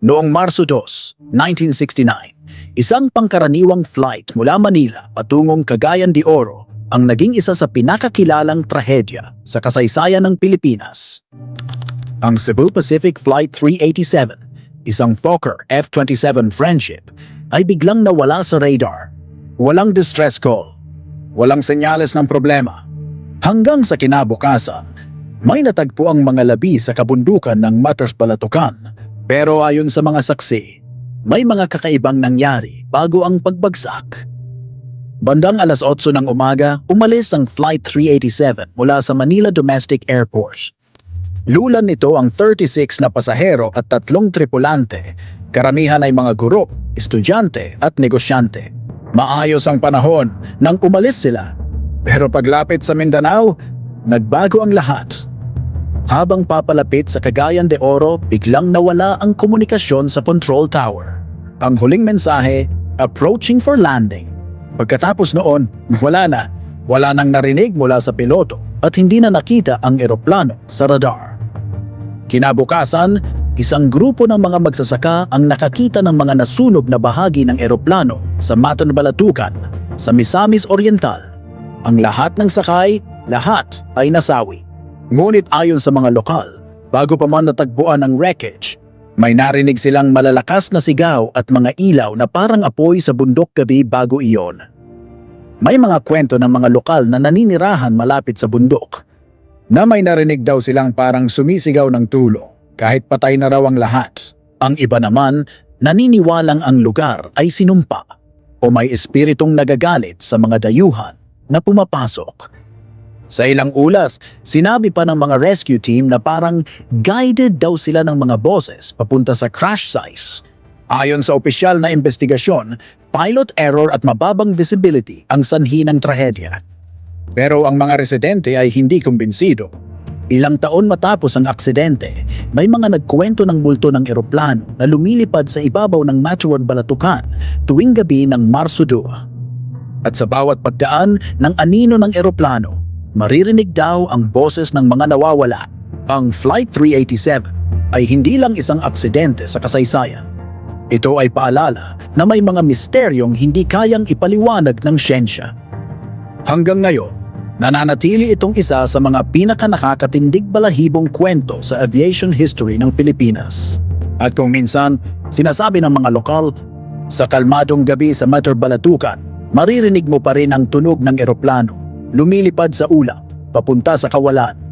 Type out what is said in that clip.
Noong Marso 2, 1969, isang pangkaraniwang flight mula Manila patungong Cagayan de Oro ang naging isa sa pinakakilalang trahedya sa kasaysayan ng Pilipinas. Ang Cebu Pacific Flight 387, isang Fokker F-27 Friendship, ay biglang nawala sa radar. Walang distress call, walang senyales ng problema. Hanggang sa kinabukasan, may natagpo ang mga labi sa kabundukan ng Matas Balatukan. Pero ayon sa mga saksi, may mga kakaibang nangyari bago ang pagbagsak. Bandang alas 8 ng umaga, umalis ang Flight 387 mula sa Manila Domestic Airport. Lulan nito ang 36 na pasahero at tatlong tripulante. Karamihan ay mga guro, estudyante at negosyante. Maayos ang panahon nang umalis sila. Pero paglapit sa Mindanao, nagbago ang lahat. Habang papalapit sa Cagayan de Oro, biglang nawala ang komunikasyon sa control tower. Ang huling mensahe, approaching for landing. Pagkatapos noon, wala na. Wala nang narinig mula sa piloto at hindi na nakita ang eroplano sa radar. Kinabukasan, isang grupo ng mga magsasaka ang nakakita ng mga nasunog na bahagi ng eroplano sa Matan Balatukan sa Misamis Oriental. Ang lahat ng sakay, lahat ay nasawi. Ngunit ayon sa mga lokal, bago pa man natagpuan ang wreckage, may narinig silang malalakas na sigaw at mga ilaw na parang apoy sa bundok gabi bago iyon. May mga kwento ng mga lokal na naninirahan malapit sa bundok na may narinig daw silang parang sumisigaw ng tulong kahit patay na raw ang lahat. Ang iba naman, naniniwalang ang lugar ay sinumpa o may espiritong nagagalit sa mga dayuhan na pumapasok. Sa ilang ulat, sinabi pa ng mga rescue team na parang guided daw sila ng mga boses papunta sa crash site. Ayon sa opisyal na investigasyon, pilot error at mababang visibility ang sanhi ng trahedya. Pero ang mga residente ay hindi kumbinsido. Ilang taon matapos ang aksidente, may mga nagkwento ng multo ng eroplano na lumilipad sa ibabaw ng Matuwag Balatukan tuwing gabi ng Marso 2. At sa bawat pagdaan ng anino ng eroplano, maririnig daw ang boses ng mga nawawala. Ang Flight 387 ay hindi lang isang aksidente sa kasaysayan. Ito ay paalala na may mga misteryong hindi kayang ipaliwanag ng siyensya. Hanggang ngayon, nananatili itong isa sa mga pinakanakakatindig balahibong kwento sa aviation history ng Pilipinas. At kung minsan, sinasabi ng mga lokal, sa kalmadong gabi sa Mater Balatukan, maririnig mo pa rin ang tunog ng eroplano, lumilipad sa ulap, papunta sa kawalan.